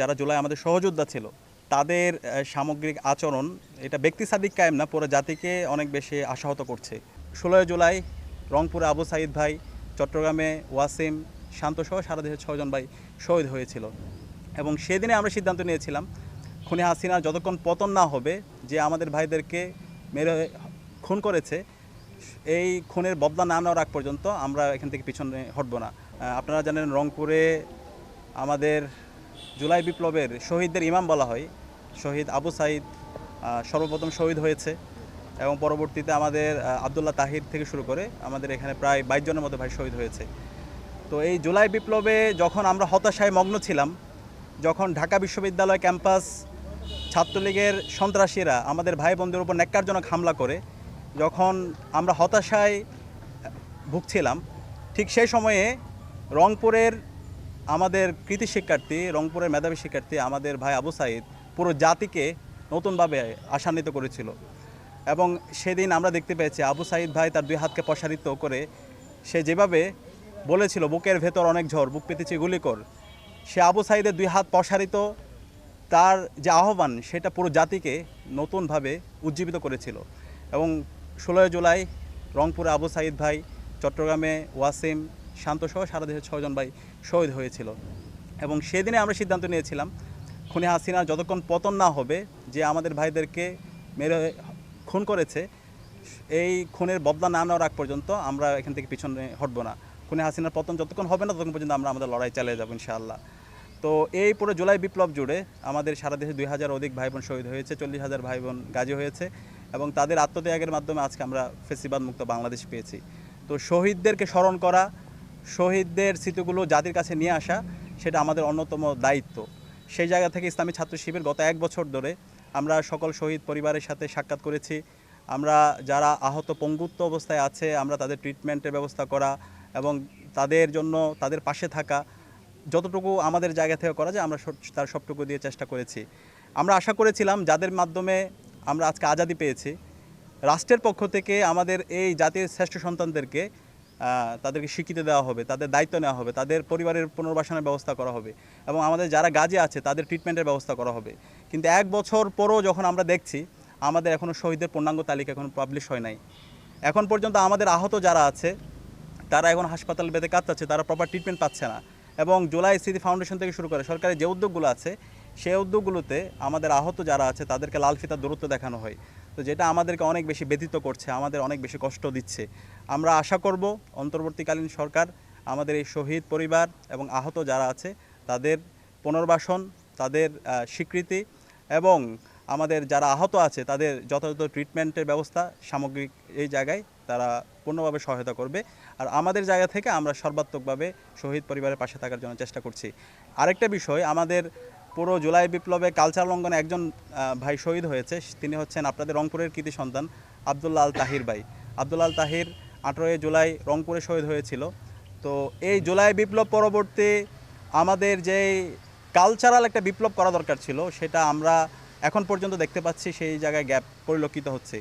যারা জুলাই আমাদের সহযোদ্ধা ছিল, তাদের সামগ্রিক আচরণ, এটা ব্যক্তি সাদিক কায়েম না, পুরো জাতিকে অনেক বেশি আশাহত করছে। ষোলোই জুলাই, রংপুরে আবু সাইদ ভাই, চট্টগ্রামে ওয়াসিম শান্তসহ সারা দেশের ছয়জন ভাই শহীদ হয়েছিল। এবং সেদিনে আমরা সিদ্ধান্ত নিয়েছিলাম, খুনি হাসিনা যতক্ষণ পতন না হবে, যে আমাদের ভাইদেরকে মেরে খুন করেছে, এই খুনের বদলা না নেওয়ার আগ পর্যন্ত আমরা এখান থেকে পিছনে হটব না। আপনারা জানেন রংপুরে আমাদের জুলাই বিপ্লবের শহীদদের ইমাম বলা হয়। শহীদ আবু সাইদ সর্বপ্রথম শহীদ হয়েছে এবং পরবর্তীতে আমাদের আবদুল্লাহ তাহির থেকে শুরু করে আমাদের এখানে প্রায় বাইশ জনের মতো ভাই শহীদ হয়েছে। তো এই জুলাই বিপ্লবে যখন আমরা হতাশায় মগ্ন ছিলাম, যখন ঢাকা বিশ্ববিদ্যালয় ক্যাম্পাস ছাত্রলীগের সন্ত্রাসীরা আমাদের ভাই বোনদের উপর ন্যাক্কারজনক হামলা করে, যখন আমরা হতাশায় ভুগছিলাম, ঠিক সেই সময়ে রংপুরের আমাদের কৃতি শিক্ষার্থী, রংপুরের মেধাবী শিক্ষার্থী আমাদের ভাই আবু সাইদ পুরো জাতিকে নতুনভাবে আশান্বিত করেছিল। এবং সেদিন আমরা দেখতে পেয়েছি আবু সাইদ ভাই তার দুই হাতকে প্রসারিত করে সে যেভাবে বলেছিল, বুকের ভেতর অনেক ঝড়, বুক পেতেছি গুলি কর সে আবু সাইদের দুই হাত প্রসারিত তার যে আহ্বান, সেটা পুরো জাতিকে নতুনভাবে উজ্জীবিত করেছিল। এবং ষোলোই জুলাই রংপুরে আবু সাইদ ভাই, চট্টগ্রামে ওয়াসিম শান্তসহ সারা দেশের ছয়জন ভাই শহীদ হয়েছিল। এবং সেদিনে আমরা সিদ্ধান্ত নিয়েছিলাম, খুনি হাসিনা যতক্ষণ পতন না হবে, যে আমাদের ভাইদেরকে মেরে খুন করেছে, এই খুনের বদলা না নেওয়ার আগ পর্যন্ত আমরা এখান থেকে পিছনে হটবো না। খুনি হাসিনার পতন যতক্ষণ হবে না, ততক্ষণ পর্যন্ত আমরা আমাদের লড়াই চালিয়ে যাব ইনশাআল্লাহ। তো এই পুরো জুলাই বিপ্লব জুড়ে আমাদের সারা দেশে দুই হাজার অধিক ভাই বোন শহীদ হয়েছে, চল্লিশ হাজার ভাই বোন গাজী হয়েছে এবং তাদের আত্মত্যাগের মাধ্যমে আজকে আমরা ফেসিবাদ মুক্ত বাংলাদেশ পেয়েছি। তো শহীদদেরকে স্মরণ করা শহীদদের স্মৃতিগুলো জাতির কাছে নিয়ে আসা সেটা আমাদের অন্যতম দায়িত্ব। সেই জায়গা থেকে ইসলামী ছাত্র শিবির গত এক বছর ধরে আমরা সকল শহীদ পরিবারের সাথে সাক্ষাৎ করেছি। আমরা যারা আহত পঙ্গুত্ব অবস্থায় আছে, আমরা তাদের ট্রিটমেন্টের ব্যবস্থা করা এবং তাদের জন্য তাদের পাশে থাকা যতটুকু আমাদের জায়গা থেকে করা যায়, আমরা তার সবটুকু দিয়ে চেষ্টা করেছি। আমরা আশা করেছিলাম যাদের মাধ্যমে আমরা আজকে আজাদি পেয়েছি। রাষ্ট্রের পক্ষ থেকে আমাদের এই জাতির শ্রেষ্ঠ সন্তানদেরকে তাদেরকে স্বীকৃতি দেওয়া হবে, তাদের দায়িত্ব নেওয়া হবে, তাদের পরিবারের পুনর্বাসনের ব্যবস্থা করা হবে এবং আমাদের যারা গাজে আছে তাদের ট্রিটমেন্টের ব্যবস্থা করা হবে। কিন্তু এক বছর পরও যখন আমরা দেখছি, আমাদের এখনও শহীদের পূর্ণাঙ্গ তালিকা এখনও পাবলিশ হয় নাই। এখন পর্যন্ত আমাদের আহত যারা আছে, তারা এখন হাসপাতাল বেঁধে কাঁদছে তারা প্রপার ট্রিটমেন্ট পাচ্ছে না। এবং জুলাই স্মৃতি ফাউন্ডেশন থেকে শুরু করে সরকারের যে উদ্যোগগুলো আছে, সেই উদ্যোগগুলোতে আমাদের আহত যারা আছে, তাদেরকে লাল ফিতার দূরত্ব দেখানো হয়। তো যেটা আমাদেরকে অনেক বেশি ব্যথিত করছে, আমাদের অনেক বেশি কষ্ট দিচ্ছে। আমরা আশা করব অন্তর্বর্তীকালীন সরকার, আমাদের এই শহীদ পরিবার এবং আহত যারা আছে, তাদের পুনর্বাসন, তাদের স্বীকৃতি এবং আমাদের যারা আহত আছে, তাদের যথাযথ ট্রিটমেন্টের ব্যবস্থা সামগ্রিক এই জায়গায় তারা পূর্ণভাবে সহায়তা করবে। আর আমাদের জায়গা থেকে আমরা সর্বাত্মকভাবে শহীদ পরিবারের পাশে থাকার জন্য চেষ্টা করছি। আরেকটা বিষয়, আমাদের পুরো জুলাই বিপ্লবে কালচার লঙ্ঘনে একজন ভাই শহীদ হয়েছে। তিনি হচ্ছেন আপনাদের রংপুরের কৃতি সন্তান আবদুল্লাহ আল তাহির ভাই। আবদুল্লাহ আল তাহির আঠেরোই জুলাই রংপুরে শহীদ হয়েছিল। তো এই জুলাই বিপ্লব পরবর্তী আমাদের যে কালচারাল একটা বিপ্লব করা দরকার ছিল, সেটা আমরা এখন পর্যন্ত দেখতে পাচ্ছি, সেই জায়গায় গ্যাপ পরিলক্ষিত হচ্ছে।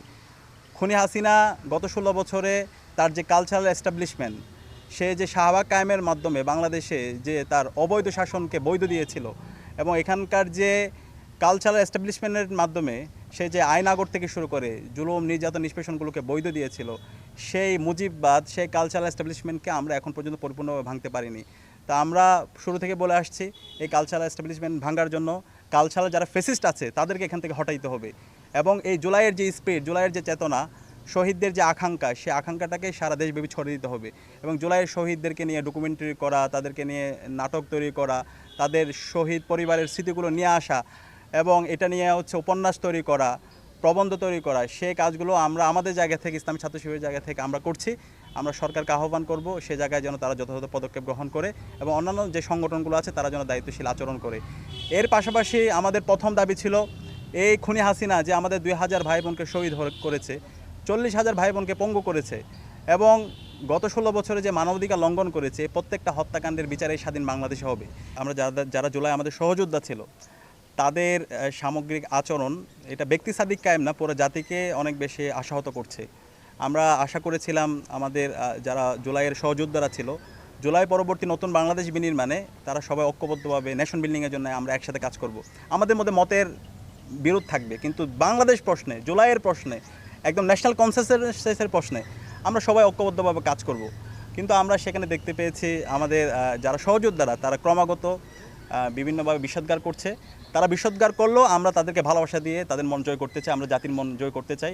খুনি হাসিনা গত ষোলো বছরে তার যে কালচারাল এস্টাবলিশমেন্ট, সে যে শাহবাগ কায়েমের মাধ্যমে বাংলাদেশে যে তার অবৈধ শাসনকে বৈধ দিয়েছিল এবং এখানকার যে কালচারাল এস্টাবলিশমেন্টের মাধ্যমে সে যে আইনাগর থেকে শুরু করে জুলুম, নির্যাতন, নিষ্পেষণগুলোকে বৈধ দিয়েছিল, সেই মুজিববাদ, সেই কালচারাল এস্টাবলিশমেন্টকে আমরা এখন পর্যন্ত পরিপূর্ণভাবে ভাঙতে পারিনি। তা আমরা শুরু থেকে বলে আসছি, এই কালচারাল এস্টাবলিশমেন্ট ভাঙার জন্য কালচারাল যারা ফেসিস্ট আছে, তাদেরকে এখান থেকে হটাইতে হবে। এবং এই জুলাইয়ের যে স্পিড জুলাইয়ের যে চেতনা, শহীদদের যে আকাঙ্ক্ষা সেই আকাঙ্ক্ষাটাকে সারা দেশব্যাপী ছড়িয়ে দিতে হবে। এবং জুলাইয়ের শহীদদেরকে নিয়ে ডকুমেন্টারি করা, তাদেরকে নিয়ে নাটক তৈরি করা তাদের শহীদ পরিবারের স্মৃতিগুলো নিয়ে আসা এবং এটা নিয়ে হচ্ছে উপন্যাস তৈরি করা, প্রবন্ধ তৈরি করা সেই কাজগুলো আমরা আমাদের জায়গা থেকে, ইসলামী ছাত্র শিবিরের জায়গা থেকে আমরা করছি। আমরা সরকারকে আহ্বান করব সে জায়গায় যেন তারা যথাযথ পদক্ষেপ গ্রহণ করে এবং অন্যান্য যে সংগঠনগুলো আছে তারা যেন দায়িত্বশীল আচরণ করে। এর পাশাপাশি আমাদের প্রথম দাবি ছিল এই খুনি হাসিনা যে আমাদের দুই হাজার ভাই বোনকে শহীদ করেছে, চল্লিশ হাজার ভাই বোনকে পঙ্গু করেছে এবং গত ষোলো বছরে যে মানবাধিকার লঙ্ঘন করেছে, প্রত্যেকটা হত্যাকাণ্ডের বিচারে স্বাধীন বাংলাদেশে হবে। আমরা যারা যারা জুলাই আমাদের সহযোদ্ধা ছিল, তাদের সামগ্রিক আচরণ, এটা ব্যক্তি সাদিক কায়েম না, পুরো জাতিকে অনেক বেশি আশাহত করছে। আমরা আশা করেছিলাম আমাদের যারা জুলাইয়ের সহযোদ্ধারা ছিল, জুলাই পরবর্তী নতুন বাংলাদেশ বিনির্মাণে তারা সবাই ঐক্যবদ্ধভাবে নেশন বিল্ডিংয়ের জন্য আমরা একসাথে কাজ করব। আমাদের মধ্যে মতের বিরোধ থাকবে, কিন্তু বাংলাদেশ প্রশ্নে, জুলাইয়ের প্রশ্নে, একদম ন্যাশনাল কনসেন্সাসের প্রশ্নে আমরা সবাই ঐক্যবদ্ধভাবে কাজ করব। কিন্তু আমরা সেখানে দেখতে পেয়েছি আমাদের যারা সহযোদ্ধারা, তারা ক্রমাগত বিভিন্নভাবে বিষদগার করছে। তারা বিষোদ্গার করলেও আমরা তাদেরকে ভালোবাসা দিয়ে তাদের মন জয় করতে চাই, আমরা জাতির মন জয় করতে চাই।